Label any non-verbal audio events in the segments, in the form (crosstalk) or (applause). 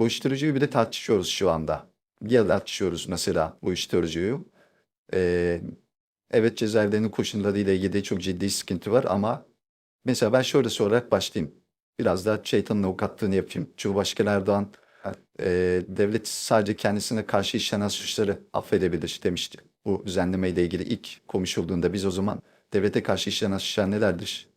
uyuşturucuyu bir de tartışıyoruz şu anda. Ya tartışıyoruz mesela uyuşturucuyu. Ee, evet cezaevlerinin koşullarıyla ilgili çok ciddi sıkıntı var ama mesela ben şöyle sorarak başlayayım. Biraz da şeytanın avukatlığını yapayım. Cumhurbaşkanı Erdoğan e, devlet sadece kendisine karşı işlenen suçları affedebilir demişti. Bu düzenlemeyle ilgili ilk konuşulduğunda biz o zaman devlete karşı işlenen suçlar nelerdir?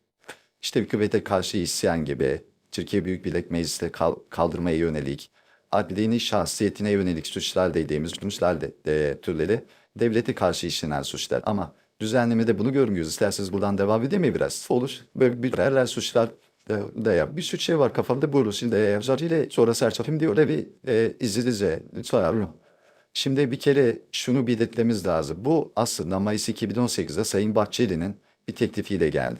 İşte hükümete karşı isyan gibi, Türkiye Büyük Millet Meclisi'ne kal- kaldırmaya yönelik, adlinin şahsiyetine yönelik suçlar dediğimiz suçlar de, de- türleri devlete karşı işlenen suçlar. Ama düzenlemede bunu görmüyoruz. İsterseniz buradan devam edeyim mi biraz? Olur. Böyle bir her suçlar de, de ya. Bir sürü şey var kafamda buyurun. Şimdi e, özellikle sonra serçafim diyor da bir e, izledize. Sonra Şimdi bir kere şunu belirtmemiz lazım. Bu aslında Mayıs 2018'de Sayın Bahçeli'nin bir teklifiyle geldi.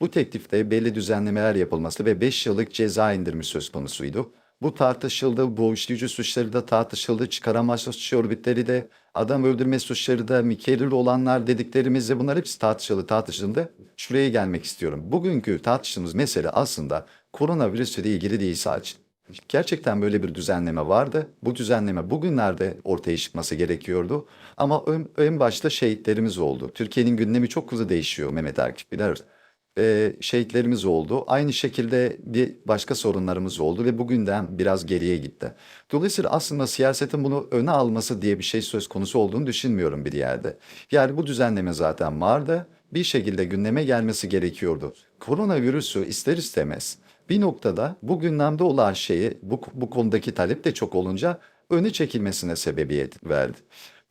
Bu teklifte belli düzenlemeler yapılması ve 5 yıllık ceza indirimi söz konusuydu. Bu tartışıldı, bu uyuşturucu suçları da tartışıldı, çıkar amaçlı suç örgütleri de, adam öldürme suçları da, mükerrir olanlar dediklerimizde bunlar hepsi tartışıldı, tartışıldı. Şuraya gelmek istiyorum. Bugünkü tartıştığımız mesele aslında koronavirüsle ilgili değil sadece. Gerçekten böyle bir düzenleme vardı. Bu düzenleme bugünlerde ortaya çıkması gerekiyordu. Ama ön, en başta şehitlerimiz oldu. Türkiye'nin gündemi çok hızlı değişiyor Mehmet Akif bilir. Ee, şehitlerimiz oldu. Aynı şekilde bir başka sorunlarımız oldu ve bugünden biraz geriye gitti. Dolayısıyla aslında siyasetin bunu öne alması diye bir şey söz konusu olduğunu düşünmüyorum bir yerde. Yani bu düzenleme zaten vardı. Bir şekilde gündeme gelmesi gerekiyordu. Koronavirüsü ister istemez bir noktada bu gündemde olan şeyi bu, bu konudaki talep de çok olunca öne çekilmesine sebebiyet verdi.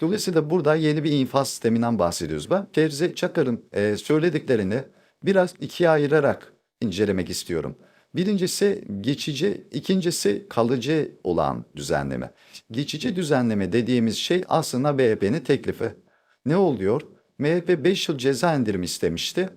Dolayısıyla burada yeni bir infaz sisteminden bahsediyoruz. Ben Terzi Çakar'ın e, söylediklerini biraz ikiye ayırarak incelemek istiyorum. Birincisi geçici, ikincisi kalıcı olan düzenleme. Geçici düzenleme dediğimiz şey aslında MHP'nin teklifi. Ne oluyor? MHP 5 yıl ceza indirimi istemişti.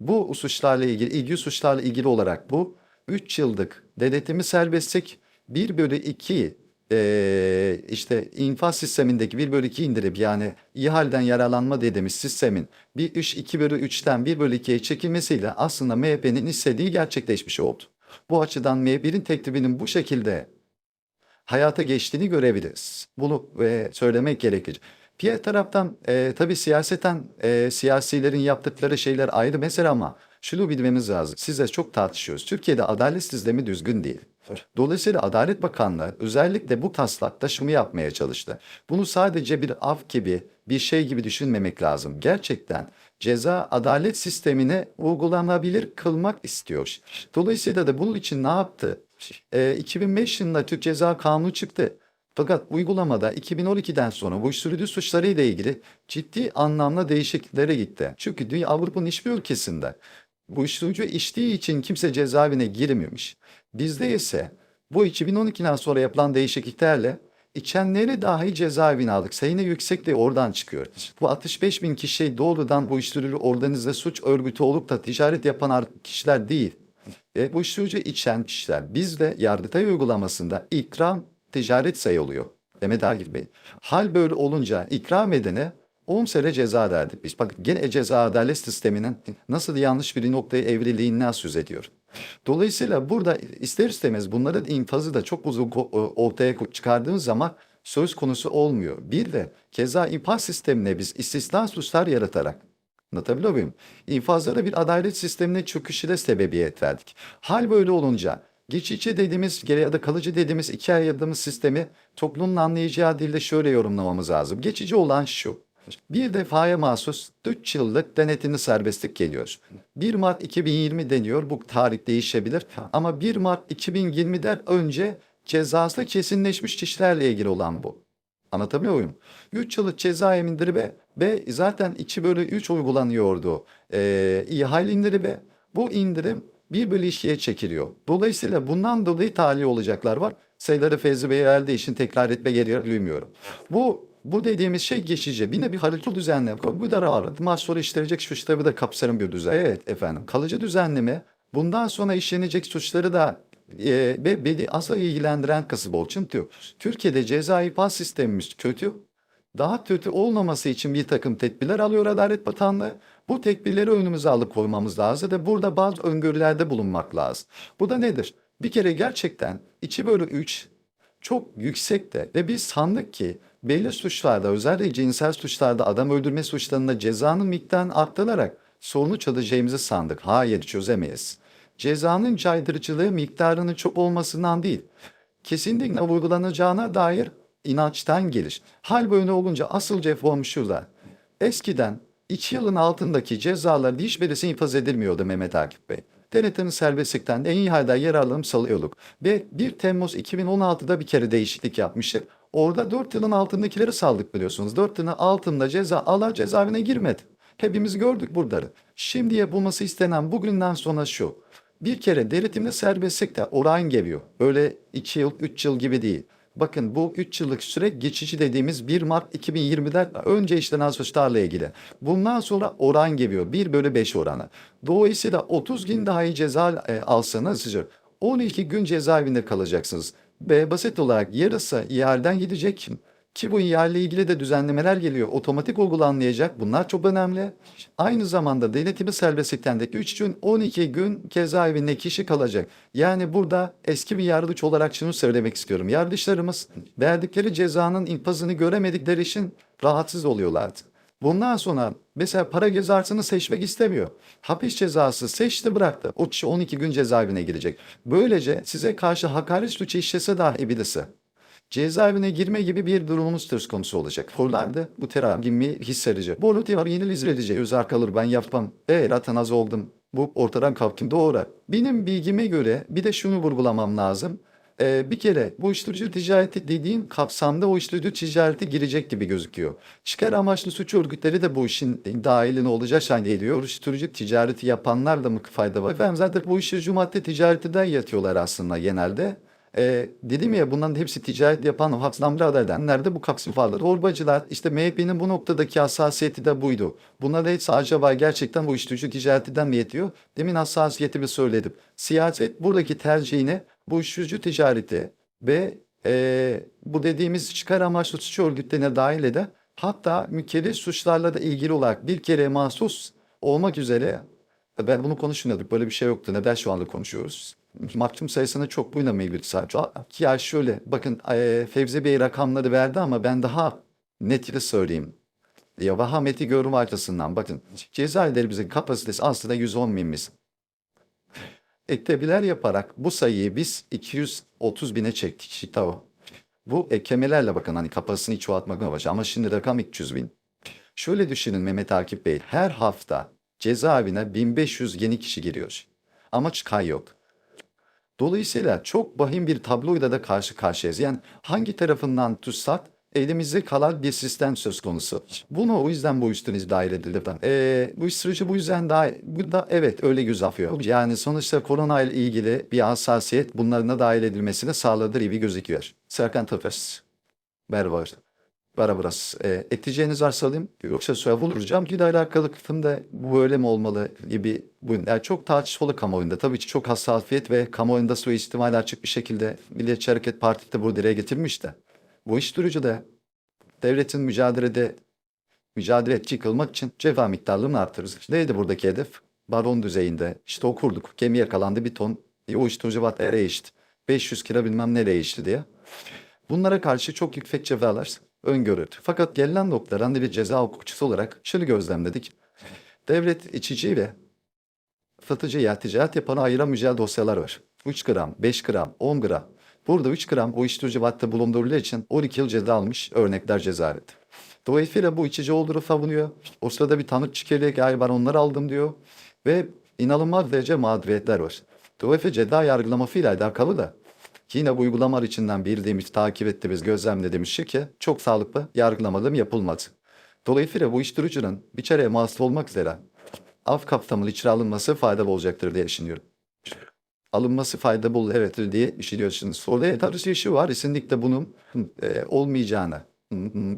Bu suçlarla ilgili, ilgili suçlarla ilgili olarak bu 3 yıllık denetimi serbestlik 1 bölü 2 eee, işte infaz sistemindeki 1 bölü 2 indirip yani ihaleden yararlanma dediğimiz sistemin bir 3 2 bölü 3'ten 1 bölü 2'ye çekilmesiyle aslında MHP'nin istediği gerçekleşmiş oldu. Bu açıdan MHP'nin teklifinin bu şekilde hayata geçtiğini görebiliriz. Bunu e, söylemek gerekir. Diğer taraftan e, tabii siyaseten e, siyasilerin yaptıkları şeyler ayrı mesele ama şunu bilmemiz lazım. Sizle çok tartışıyoruz. Türkiye'de adalet sistemi düzgün değil. Dolayısıyla Adalet Bakanlığı özellikle bu taslakta şunu yapmaya çalıştı. Bunu sadece bir af gibi, bir şey gibi düşünmemek lazım. Gerçekten ceza adalet sistemine uygulanabilir kılmak istiyor. Dolayısıyla da bunun için ne yaptı? E, 2005 yılında Türk Ceza Kanunu çıktı. Fakat uygulamada 2012'den sonra uyuşturucu suçları ile ilgili ciddi anlamda değişikliklere gitti. Çünkü dünya Avrupa'nın hiçbir ülkesinde uyuşturucu içtiği için kimse cezaevine girmiyormuş. Bizde ise bu 2012'den sonra yapılan değişikliklerle içenleri dahi cezaevine aldık. Sayını yüksek de oradan çıkıyor. Bu 65 bin kişi doğrudan uyuşturucu organize suç örgütü olup da ticaret yapan kişiler değil. E, uyuşturucu içen kişiler bizde Yargıtay uygulamasında ikram ticaret sayılıyor. Demet Akif Bey. Hal böyle olunca ikram edene 10 sene ceza verdik biz. Bakın gene ceza adalet sisteminin nasıl yanlış bir noktaya evrildiğinden söz ediyor. Dolayısıyla burada ister istemez bunların infazı da çok uzun ko- ortaya çıkardığımız zaman söz konusu olmuyor. Bir de keza infaz sistemine biz istisna suçlar yaratarak Anlatabiliyor muyum? İnfazlara bir adalet sistemine çöküşüne sebebiyet verdik. Hal böyle olunca geçici dediğimiz ya da kalıcı dediğimiz iki ayırdığımız sistemi toplumun anlayacağı dilde şöyle yorumlamamız lazım. Geçici olan şu. Bir defaya mahsus 3 yıllık denetimli serbestlik geliyor. 1 Mart 2020 deniyor. Bu tarih değişebilir. Ama 1 Mart 2020'den önce cezası kesinleşmiş kişilerle ilgili olan bu. Anlatabiliyor muyum? 3 yıllık ceza indirimi ve zaten 2 bölü 3 uygulanıyordu. Ee, ihale indirimi bu indirim 1 bölü 2'ye çekiliyor. Dolayısıyla bundan dolayı tahliye olacaklar var. Sayıları Fevzi Bey elde için tekrar etme gereği duymuyorum. Bu bu dediğimiz şey geçici. Yine bir harita düzenleme. Bu da rahat. Maaş sonra işlenecek suçları da kapsayan bir düzen. Evet efendim. Kalıcı düzenleme bundan sonra işlenecek suçları da e, ve beni asla ilgilendiren kısım o. Çünkü Türkiye'de ceza infaz sistemimiz kötü. Daha kötü olmaması için bir takım tedbirler alıyor Adalet Bakanlığı. Bu tedbirleri önümüze alıp koymamız lazım ve burada bazı öngörülerde bulunmak lazım. Bu da nedir? Bir kere gerçekten 2 bölü 3 çok yüksekte ve biz sandık ki belli suçlarda özellikle cinsel suçlarda adam öldürme suçlarında cezanın miktarını arttırarak sorunu çözeceğimizi sandık. Hayır çözemeyiz. Cezanın caydırıcılığı miktarının çok olmasından değil, kesinlikle uygulanacağına dair inançtan gelir. Hal böyle olunca asıl reform şurada. Eskiden 2 yılın altındaki cezaların hiçbirisi infaz edilmiyordu Mehmet Akif Bey. Denetimli serbestlikten en iyi halde yararlanıp salıyorduk. Ve 1 Temmuz 2016'da bir kere değişiklik yapmıştık. Orada 4 yılın altındakileri saldık biliyorsunuz. 4 yılın altında ceza alan cezaevine girmedi. Hepimiz gördük buraları. Şimdiye bulması istenen bugünden sonra şu. Bir kere denetimli serbestlikte oran geliyor. Öyle 2 yıl, 3 yıl gibi değil. Bakın bu 3 yıllık süre geçici dediğimiz 1 Mart 2020'den önce işlenen suçlarla ilgili. Bundan sonra oran geliyor. 1 bölü 5 oranı. Dolayısıyla 30 gün daha iyi ceza e, alsanız sizce 12 gün cezaevinde kalacaksınız. Ve basit olarak yarısı yerden gidecek. Ki bu yerle ilgili de düzenlemeler geliyor. Otomatik uygulanmayacak. Bunlar çok önemli. Aynı zamanda denetimi serbestliktendeki 3 gün 12 gün cezaevinde kişi kalacak. Yani burada eski bir yargıç olarak şunu söylemek istiyorum. Yargıçlarımız verdikleri cezanın infazını göremedikleri için rahatsız oluyorlardı. Bundan sonra mesela para cezasını seçmek istemiyor. Hapis cezası seçti bıraktı. O kişi 12 gün cezaevine girecek. Böylece size karşı hakaret suçu işlese dahi birisi cezaevine girme gibi bir durumumuz söz konusu olacak. Buralarda bu terapimi hissedici. Bu onu yeni izledici. Özel kalır ben yapmam. E zaten az oldum. Bu ortadan kalktım doğru. Benim bilgime göre bir de şunu vurgulamam lazım. Ee, bir kere bu uyuşturucu ticareti dediğin kapsamda o uyuşturucu ticareti girecek gibi gözüküyor. Çıkar amaçlı suç örgütleri de bu işin dahiline olacak zannediyor. Uyuşturucu ticareti yapanlar da mı fayda var? Efendim zaten bu uyuşturucu madde ticaretinden yatıyorlar aslında genelde. Ee, dedim ya bunların hepsi ticaret yapan o hapslamlı edenler de bu kapsül varlar. Torbacılar işte MHP'nin bu noktadaki hassasiyeti de buydu. Bunlar hepsi acaba gerçekten bu uyuşturucu ticaretinden mi yetiyor? Demin hassasiyetimi söyledim. Siyaset buradaki tercihini uyuşturucu ticareti ve e, bu dediğimiz çıkar amaçlı suç örgütlerine dahil eden hatta mükellef suçlarla da ilgili olarak bir kere mahsus olmak üzere ben bunu konuşmuyorduk. Böyle bir şey yoktu. Neden şu anda konuşuyoruz? Mahkum sayısına çok buyla mevcut sadece. Ya şöyle bakın e, Fevzi Bey rakamları verdi ama ben daha netini söyleyeyim. Ya vahameti görme açısından bakın cezaevlerimizin kapasitesi aslında 110 binimiz. Eklebiler yaparak bu sayıyı biz 230 bine çektik Şitao. Bu eklemelerle bakın hani kapasitesini çoğaltmak amaçlı ama şimdi rakam 200 bin. Şöyle düşünün Mehmet Akif Bey her hafta cezaevine 1500 yeni kişi giriyor. Ama çıkay yok. Dolayısıyla çok vahim bir tabloyla da karşı karşıyayız. Yani hangi tarafından tutsak elimizde kalan bir sistem söz konusu. Bunu o yüzden bu uyuşturucu dahil edildi. Ee, bu uyuşturucu bu yüzden daha bu da evet öyle göz afıyor. Yani sonuçta korona ile ilgili bir hassasiyet bunların da dahil edilmesine sağladığı gibi gözüküyor. Serkan Tafes. Berber. Barbaras. E, ekleyeceğiniz varsa alayım. Yoksa söyle bulacağım. Bir de alakalı kısımda bu böyle mi olmalı gibi. Bu, yani çok tartışmalı kamuoyunda. Tabii ki çok hassasiyet ve kamuoyunda suistimal açık bir şekilde Milliyetçi Hareket Partisi de bu dile getirmiş de. Bu uyuşturucu da devletin mücadelede mücadele etçi kılmak için ceza miktarlarını artırırız. Neydi buradaki hedef? Baron düzeyinde. İşte okurduk. Gemi yakalandı bir ton. E, uyuşturucu nereye içti? 500 kilo bilmem nereye içti diye. Bunlara karşı çok yüksek cezalar öngörüldü. Fakat gelinen noktadan hani bir ceza hukukçusu olarak şunu gözlemledik. Devlet içici ve satıcıya ticaret yapana ayıramayacaği dosyalar var. 3 gram, 5 gram, 10 gram. Burada 3 gram uyuşturucu madde bulundurulduğu için 12 yıl ceza almış örnekler cezaevinde. Dolayısıyla bu içici olduğunu savunuyor. O sırada bir tanık çıkarıyor galiba ben onları aldım diyor. Ve inanılmaz derece mağduriyetler var. Dolayısıyla ceza yargılamasıyla alakalı da Yine bu uygulamalar içinden bildiğimiz, takip ettiğimiz, gözlemlediğimiz şey ki çok sağlıklı yargılamalarım yapılmadı. Dolayısıyla bu uyuşturucunun bir çereye mahsus olmak üzere af kapsamlı içeri alınması faydalı olacaktır diye düşünüyorum. Alınması faydalı olur evet diye düşünüyorsunuz. Sonra tabii şu var kesinlikle bunun e, olmayacağını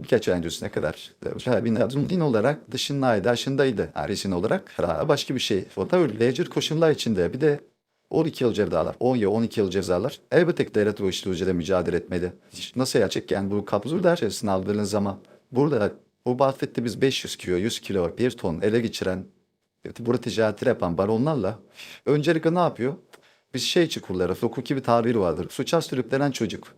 birkaç ay öncesine kadar e, din olarak dışındaydı, aşındaydı. Arisin olarak başka bir şey. O da öyle lecir koşullar içinde bir de 12 yıl cezalar, 10 yıl 12 yıl cezalar. Elbette ki devlet uyuşturucuyla mücadele etmeli. Nasıl gerçek yani bu kapsül dersini aldığınız zaman burada bu bahsetti biz 500 kilo, 100 kilo, 1 ton ele geçiren burada ticareti yapan baronlarla öncelikle ne yapıyor? Biz şey çukurları, hukuki bir tabiri vardır. Suça sürüklenen çocuk.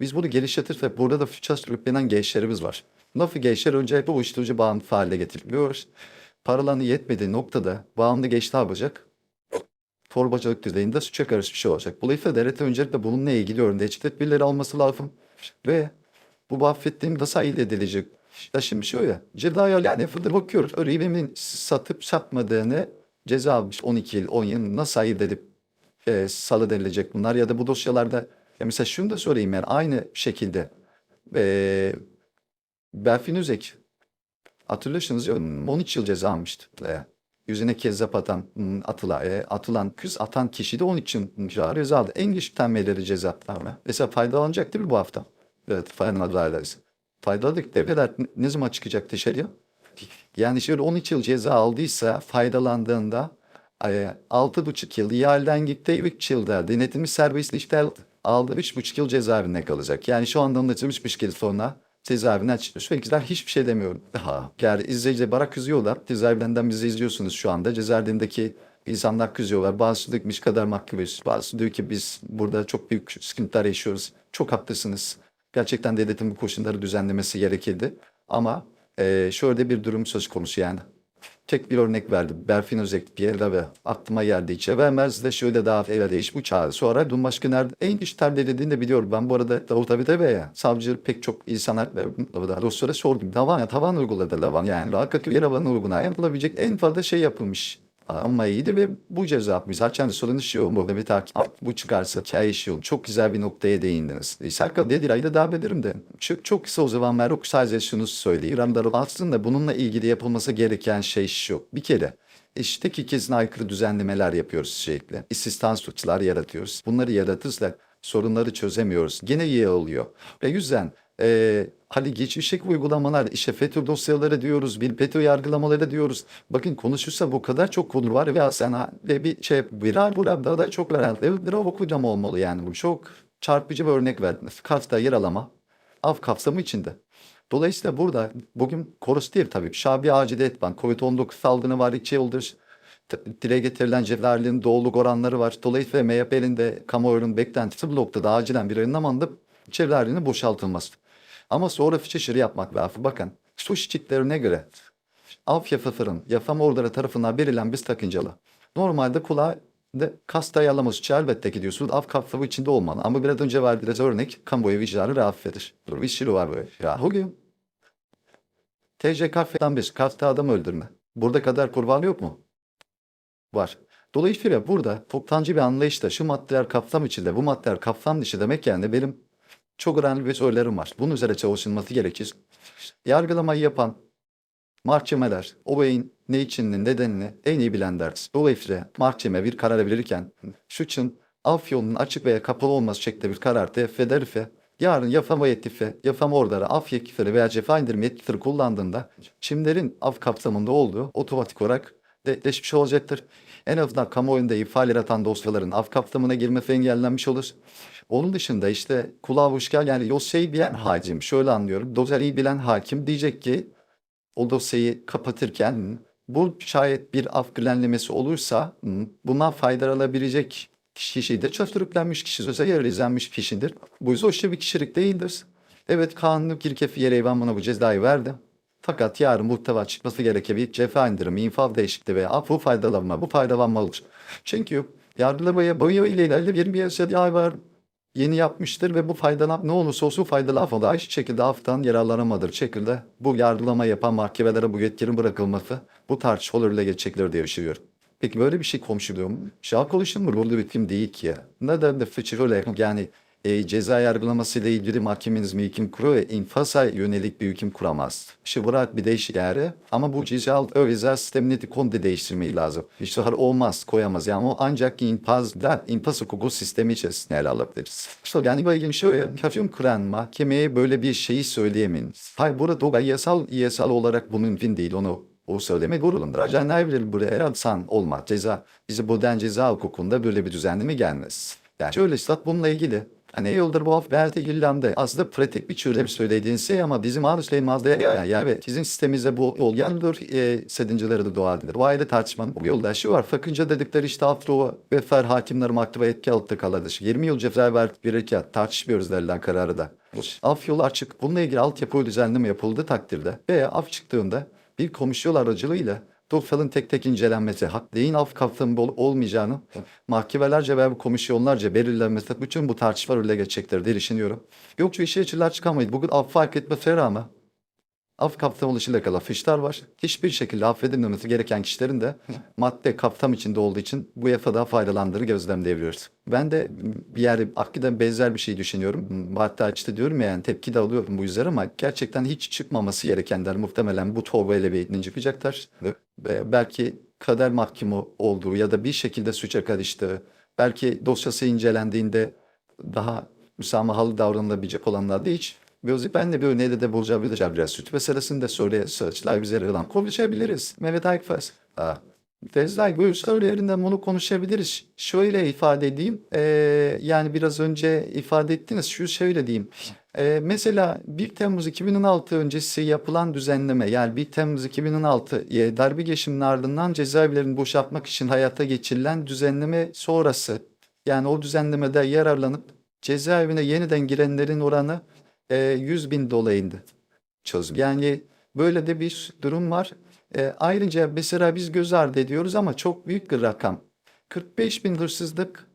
Biz bunu geliştirip burada da fıças sürüklenen gençlerimiz var. Nasıl gençler önce hep uyuşturucu bağımlı haline getiriliyor. Paralarını yetmediği noktada bağımlı genç ne yapacak? Torbacılık düzeyinde suça karışmış şey olacak. Dolayısıyla devlet öncelikle bununla ilgili örneği tedbirleri alması lazım. Ve bu bahsettiğim nasıl elde edilecek? Ya şimdi şöyle, cezaya yani fıdır bakıyoruz. Öğretmenin satıp satmadığını ceza almış 12 yıl, 10 yıl nasıl ayırt edip e, salı denilecek bunlar ya da bu dosyalarda ya mesela şunu da sorayım yani aynı şekilde e, Berfin Özek hatırlıyorsunuz ya, 13 yıl ceza almıştı. E, yüzüne kezzap atan atıla, e, atılan kız atan kişi de 13 yıl ceza aldı. En güçlü temelleri ceza. Mesela faydalanacak değil mi bu hafta? Evet faydalanacağız. Faydaladık devreler ne- zaman çıkacak dışarıya? Yani şöyle 13 yıl ceza aldıysa faydalandığında 6,5 yıl ihaleden gitti 3 yılda denetimli serbestlikte aldı 3,5 yıl cezaevinde kalacak. Yani şu anda için 3,5 yıl sonra cezaevinden çıkıyor. Şu ikizler hiçbir şey demiyorum. Ha, yani izleyici bana kızıyorlar. Cezaevinden bizi izliyorsunuz şu anda. Cezaevindeki insanlar kızıyorlar. Bazısı diyor ki kadar mahkumuz. Bazısı diyor ki biz burada çok büyük sıkıntılar yaşıyoruz. Çok haklısınız. Gerçekten devletin bu koşulları düzenlemesi gerekirdi. Ama eee şöyle bir durum söz konusu yani. Tek bir örnek verdim. Berfin Özek bir ve aklıma geldi içe. Vermez de şöyle daha evvel iş bu çağrı. Sonra dün başka nerede? En güç terbiye dediğini de biliyorum. Ben bu arada Davut abi de ve ya. Savcı pek çok insanlar ve dosyada sordum. Tavan ya tavan uyguladı tavan. Yani hakikaten yer alanı uygulayan yapılabilecek en fazla şey yapılmış. Ama iyiydi ve bu ceza zaten sorun şu bu bir takip bu çıkarsa işi yok. Çok güzel bir noktaya değindiniz. E, Serkan dedi ayda devam ederim de. Çok, çok kısa o zaman Merok sadece şunu söyleyeyim. İran'da aslında bununla ilgili yapılması gereken şey şu. Bir kere eşitlik ilkesine aykırı düzenlemeler yapıyoruz sürekli. İstistan suçlar yaratıyoruz. Bunları yaratırsak sorunları çözemiyoruz. Gene iyi oluyor. Ve yüzden e, hani geçmişteki uygulamalar, işte FETÖ dosyaları diyoruz, bir FETÖ yargılamaları diyoruz. Bakın konuşursa bu kadar çok konu var ve ve bir şey viral burada da çok herhalde bir okuyacağım olmalı yani bu çok çarpıcı bir örnek verdiniz. Kafta yer alama, av kapsamı içinde. Dolayısıyla burada bugün korus değil tabii. Şabi acil etmen. Covid-19 salgını var, iki yıldır dile getirilen cevherlerin doğruluk oranları var. Dolayısıyla MHP'nin de kamuoyunun beklentisi bu noktada acilen bir önlem cevherlerinin boşaltılması. Ama sonra fişeşiri yapmak lazım. Bakın suç çitlerine göre af yafafırın, yafam orduları tarafından verilen biz takıncalı. Normalde kulağa de kasta yalaması elbette ki diyorsunuz af kapsamı içinde olmalı. Ama biraz önce verdiğiniz örnek kamuoyu vicdanı rahatsız Dur bir sürü var böyle. Ya bugün TC kafeden bir kasta adam öldürme. Burada kadar kurban yok mu? Var. Dolayısıyla burada toptancı bir anlayışta şu maddeler kapsam içinde bu maddeler kapsam dışı demek yani benim çok önemli bir söylerim var. Bunun üzerine çalışılması gerekir. Yargılamayı yapan mahkemeler olayın ne içinin nedenini en iyi bilenler. Dolayısıyla mahkeme bir karar verirken suçun af yolunun açık veya kapalı olması şeklinde bir karar tevfik ederse yarın yafama yetkifi, yafama orduları af yetkileri veya cefa indirme yetkileri kullandığında kimlerin af kapsamında olduğu otomatik olarak netleşmiş olacaktır. En azından kamuoyunda ifade yaratan dosyaların af kapsamına girmesi engellenmiş olur. Onun dışında işte kulağa hoş gel yani dosyayı bilen hakim şöyle anlıyorum. Dosyayı bilen hakim diyecek ki o dosyayı kapatırken bu şayet bir af düzenlemesi olursa hı, bundan faydalanabilecek kişi de çöftürüklenmiş kişi, söze yer izlenmiş kişidir. Bu yüzden hoşça bir kişilik değildir. Evet kanunu kirkefi yere ben buna bu cezayı verdi. Fakat yarın muhteva çıkması gereken bir cefa indirimi, infaz değişikliği veya af bu faydalanma, bu faydalanma olur. Çünkü yargılamaya boyu ile ileride bir bir yasa var yeni yapmıştır ve bu faydalan ne olursa olsun faydalanmadı. Aynı şekilde aftan yararlanamadır şekilde bu yargılama yapan mahkemelere bu yetkinin bırakılması bu tartışmalarla geçecekler diye düşünüyorum. Peki böyle bir şey konuşuluyor mu? Şah konuşulur mu? Rolü bitim değil ki. Neden de fıçı öyle yani e, ceza yargılaması ile ilgili mahkemeniz hüküm kuruyor ve infasa yönelik bir hüküm kuramaz. İşte bırak bir değişik yere ama bu ceza özel sistemini de konuda değiştirmeyi lazım. İşte olmaz koyamaz yani o ancak infazda infaz hukuku sistemi içerisinde ele alabiliriz. İşte yani ilginç şöyle hüküm kuran mahkemeye böyle bir şeyi söyleyemeyiz. Hayır burada yasal yasal olarak bu mümkün değil onu o söyleme durulundur. Ancak ne bilir buraya san olmaz. Ceza, bizi buradan ceza hukukunda böyle bir düzenleme gelmez. Yani şöyle istat bununla ilgili Hani yıldır bu af verdi İrlanda. Aslında pratik bir çözüm söylediğiniz şey ama bizim Ağustos'ta ya, ya evet sizin sisteminizde bu yol yandır e, sedinceleri de doğaldır. Bu ayrı tartışmanın bu yolda şu var. Fakınca dedikleri işte Afro ve Fer hakimleri maktuba etki altında kalır. 20 yıl ceza verdik verirken tartışmıyoruz derler kararı da. Af yolu açık. Bununla ilgili altyapı düzenleme yapıldığı takdirde veya af çıktığında bir komisyon aracılığıyla dosyaların tek tek incelenmesi, hak değil af kapsamı ol- olmayacağını mahkemelerce veya komisyonlarca belirlenmesi bütün bu tartışmalar öyle geçecektir diye düşünüyorum. Yoksa işe açılar çıkamayız. Bugün af fark etmesine rağmen af kapsamı oluşuyla kalan fişler var. Hiçbir şekilde affedilmemesi gereken kişilerin de (laughs) madde kapsam içinde olduğu için bu yafada faydalandığını gözlemleyebiliyoruz. Ben de bir yerde hakikaten benzer bir şey düşünüyorum. Hatta işte diyorum ya yani tepki de alıyorum bu yüzden ama gerçekten hiç çıkmaması gerekenler muhtemelen bu torbayla bir çıkacaklar. Ve belki kader mahkumu olduğu ya da bir şekilde suça karıştığı, belki dosyası incelendiğinde daha müsamahalı davranılabilecek olanlar da hiç Gözü ben de bir örneği de bulacağım biraz suç meselesinde soruya saçlar bize rılan konuşabiliriz. Mehmet Akfas. Fezlay buyur söylerinden bunu konuşabiliriz. Şöyle ifade edeyim. Ee, yani biraz önce ifade ettiniz. Şu şöyle diyeyim. Ee, mesela 1 Temmuz 2016 öncesi yapılan düzenleme yani 1 Temmuz 2016 e, darbe girişiminin ardından cezaevlerini boşaltmak için hayata geçirilen düzenleme sonrası yani o düzenlemede yararlanıp cezaevine yeniden girenlerin oranı e, 100 bin dolara indi. Çözüm. Yani böyle de bir durum var. E, ayrıca mesela biz göz ardı ediyoruz ama çok büyük bir rakam. 45 bin hırsızlık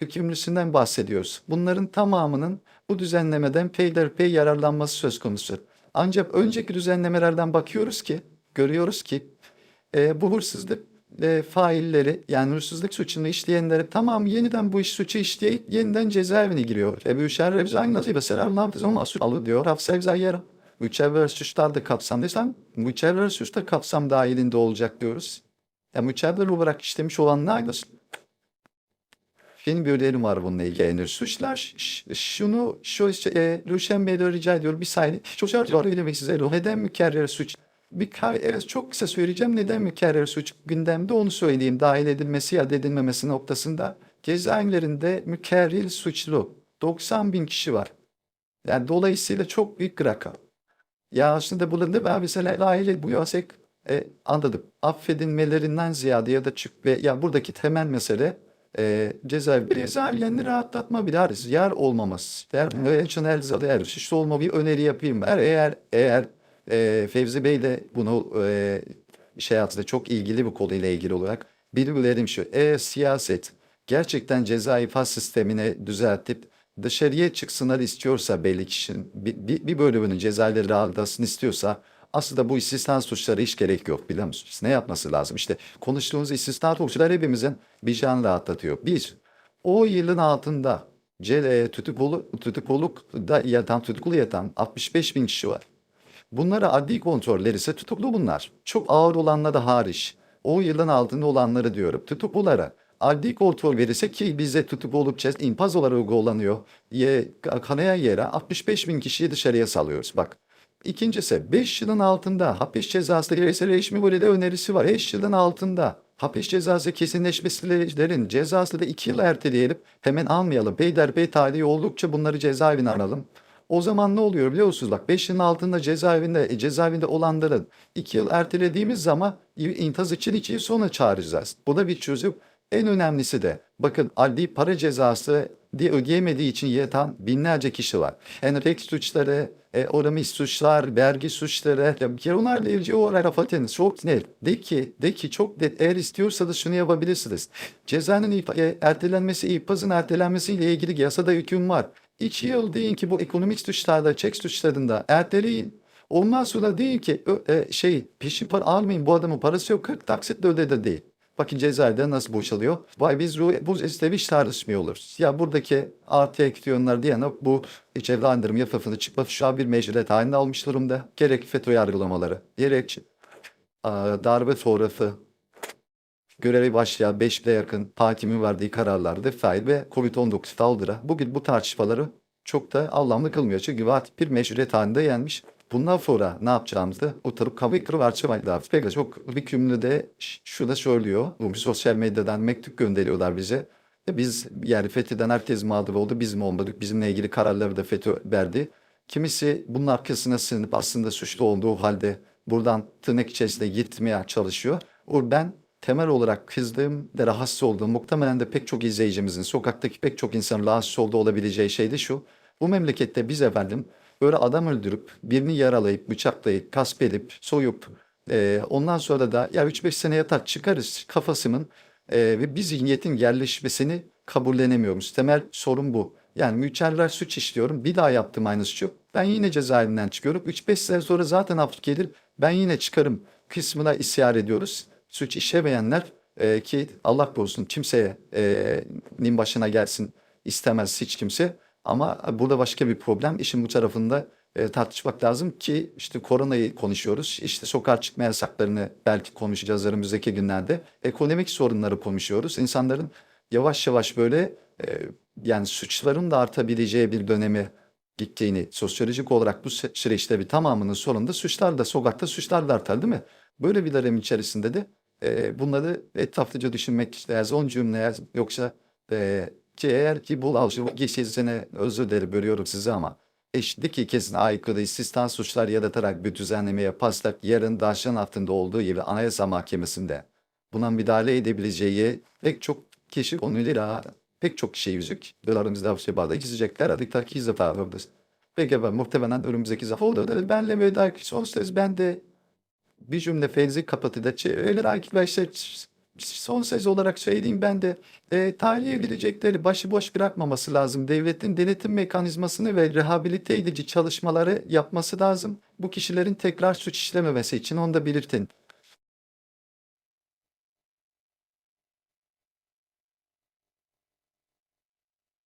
hükümlüsünden bahsediyoruz. Bunların tamamının bu düzenlemeden peyderpey yararlanması söz konusu. Ancak önceki düzenlemelerden bakıyoruz ki, görüyoruz ki e, bu hırsızlık e, failleri yani hırsızlık suçunu işleyenleri tamam yeniden bu iş suçu işleyip yeniden cezaevine giriyor. Ebu Şerref nasıl mesela ne yaptı ama asıl alır diyor. Hafsa yer. Müçevver suçlar da kapsamdaysan müçevver suçlar kapsam dahilinde olacak diyoruz. Ya müçevver olarak işlemiş olanlar nasıl? Film bir önerim var bununla ilgili. Yani suçlar şunu şu e, Ruşen Bey'de rica ediyorum bir saniye. Çocuklar söylemek size neden mükerrer suç bir evet, çok kısa söyleyeceğim neden mükerrer suç gündemde onu söyleyeyim. Dahil edilmesi ya da edilmemesi noktasında cezaevlerinde mükerrer suçlu 90 bin kişi var. Yani dolayısıyla çok büyük bir rakam. Ya aslında bulundu ben mesela dahil bu yasek e, anladım. Affedilmelerinden ziyade ya da çık ve ya buradaki temel mesele e, cezaevi cezaevlerini rahatlatma biliriz. Yer olmaması. Der, için elzade er. İşte olma bir öneri yapayım. Eğer eğer, eğer e, Fevzi Bey de bunu e, şey yaptı çok ilgili bir konuyla ilgili olarak bilgilerim şu. Eğer siyaset gerçekten ceza infaz sistemini düzeltip dışarıya çıksınlar istiyorsa belli kişinin bir, bir, bölümünün cezaları rahatlasın istiyorsa aslında bu istisna suçları hiç gerek yok biliyor musunuz? Ne yapması lazım? İşte konuştuğumuz istisna suçlar hepimizin bir can rahatlatıyor. Bir, o yılın altında ce- tutukluluk, tutuklulukta yatan, tutuklu yatan 65 bin kişi var. Bunlara adli kontroller ise tutuklu bunlar. Çok ağır olanları da hariç. O yılın altında olanları diyorum. Tutuklulara adli kontrol verirse ki bize tutuklu olup infaz olarak uygulanıyor. Ye, kanaya yere 65 bin kişiyi dışarıya salıyoruz. Bak. İkincisi 5 yılın altında hapis cezası reisleşme böyle de önerisi var. 5 yılın altında hapis cezası kesinleşmesilerin cezası da 2 yıl erteleyelim. Hemen almayalım. Beylerbeyi tarihi oldukça bunları cezaevine alalım. O zaman ne oluyor biliyor musunuz? Bak 5 yılın altında cezaevinde, e, cezaevinde olanların 2 yıl ertelediğimiz zaman infaz için 2 yıl sonra çağıracağız. Bu da bir çözüm. En önemlisi de bakın adli para cezası diye ödeyemediği için yatan binlerce kişi var. Enrek suçları, e, oramis suçlar, vergi suçları. Ya bir kere onlarla ilgili o Arafat'ın çok net. De ki, de ki çok net. Eğer istiyorsanız şunu yapabilirsiniz. Cezanın ifa- e, ertelenmesi, infazın ertelenmesiyle ilgili yasada hüküm var. İki yıl deyin ki bu ekonomik suçlarda, çek suçlarında erteleyin. Ondan sonra deyin ki e, şey peşin para almayın bu adamın parası yok 40 taksitle öde de değil. Bakın cezaevinde nasıl boşalıyor. Vay biz bu, istevi hiç tartışmıyoruz. Ya buradaki artı ekliyonlar diyene bu hiç evlendirim yapıfını çıkma şu an bir mecret haline almış durumda. Gerek FETÖ yargılamaları, gerek darbe sonrası görevi başlayan 5 bile yakın hakimin verdiği kararlarda fail ve Covid-19 saldırı bugün bu tartışmaları çok da anlamlı kılmıyor. Çünkü vaat bir meşruiyet halinde yenmiş. Bundan sonra ne yapacağımızı oturup kırıp açmak lazım. Peki çok bir cümlede ş- şu da söylüyor. Bu bir sosyal medyadan mektup gönderiyorlar bize. Biz yani FETÖ'den herkes mağdur oldu. Biz mi olmadık? Bizimle ilgili kararları da FETÖ verdi. Kimisi bunun arkasına sığınıp aslında suçlu olduğu halde buradan tırnak içerisinde gitmeye çalışıyor. O ben temel olarak kızdığım ve rahatsız olduğum muhtemelen de pek çok izleyicimizin, sokaktaki pek çok insanın rahatsız olduğu olabileceği şey de şu. Bu memlekette biz efendim böyle adam öldürüp, birini yaralayıp, bıçaklayıp, gasp edip, soyup, e, ondan sonra da ya 3-5 sene yatar çıkarız kafasının e, ve bir zihniyetin yerleşmesini kabullenemiyoruz. Temel sorun bu. Yani müçerrer suç işliyorum. Bir daha yaptım aynı suçu. Ben yine cezaevinden çıkıyorum. 3-5 sene sonra zaten af gelir. Ben yine çıkarım kısmına isyan ediyoruz. Suç işlemeyenler e, ki Allah korusun kimseye e, nin başına gelsin istemez hiç kimse. Ama burada başka bir problem. İşin bu tarafında e, tartışmak lazım ki işte koronayı konuşuyoruz. İşte sokağa çıkma yasaklarını belki konuşacağız önümüzdeki günlerde. Ekonomik sorunları konuşuyoruz. İnsanların yavaş yavaş böyle e, yani suçların da artabileceği bir dönemi gittiğini sosyolojik olarak bu sü- süreçte bir tamamının sonunda suçlar da sokakta suçlar da artar değil mi? Böyle bir dönem içerisinde de e, bunları etraflıca düşünmek lazım. On cümle yaz- yoksa e, ki eğer ki bu avcı geçesine özür dilerim bölüyorum sizi ama eşitlik ilkesine aykırı istisna suçlar yaratarak bir düzenleme yaparsak yarın Daşan altında olduğu gibi Anayasa Mahkemesi'nde buna müdahale edebileceği pek çok kişi konuyla pek çok kişi yüzük. Dolarımızda bir şey bağda gizleyecekler. Hadi tak ki zafer yapabiliriz. Peki ben muhtemelen önümüzdeki zafer olur. da Benle veda sonsuz ben de bir cümle feyzi kapatıda öyle arkadaşlar son söz olarak söyleyeyim ben de e, tahliye edilecekleri başıboş bırakmaması lazım. Devletin denetim mekanizmasını ve rehabilite edici çalışmaları yapması lazım. Bu kişilerin tekrar suç işlememesi için onu da belirtin.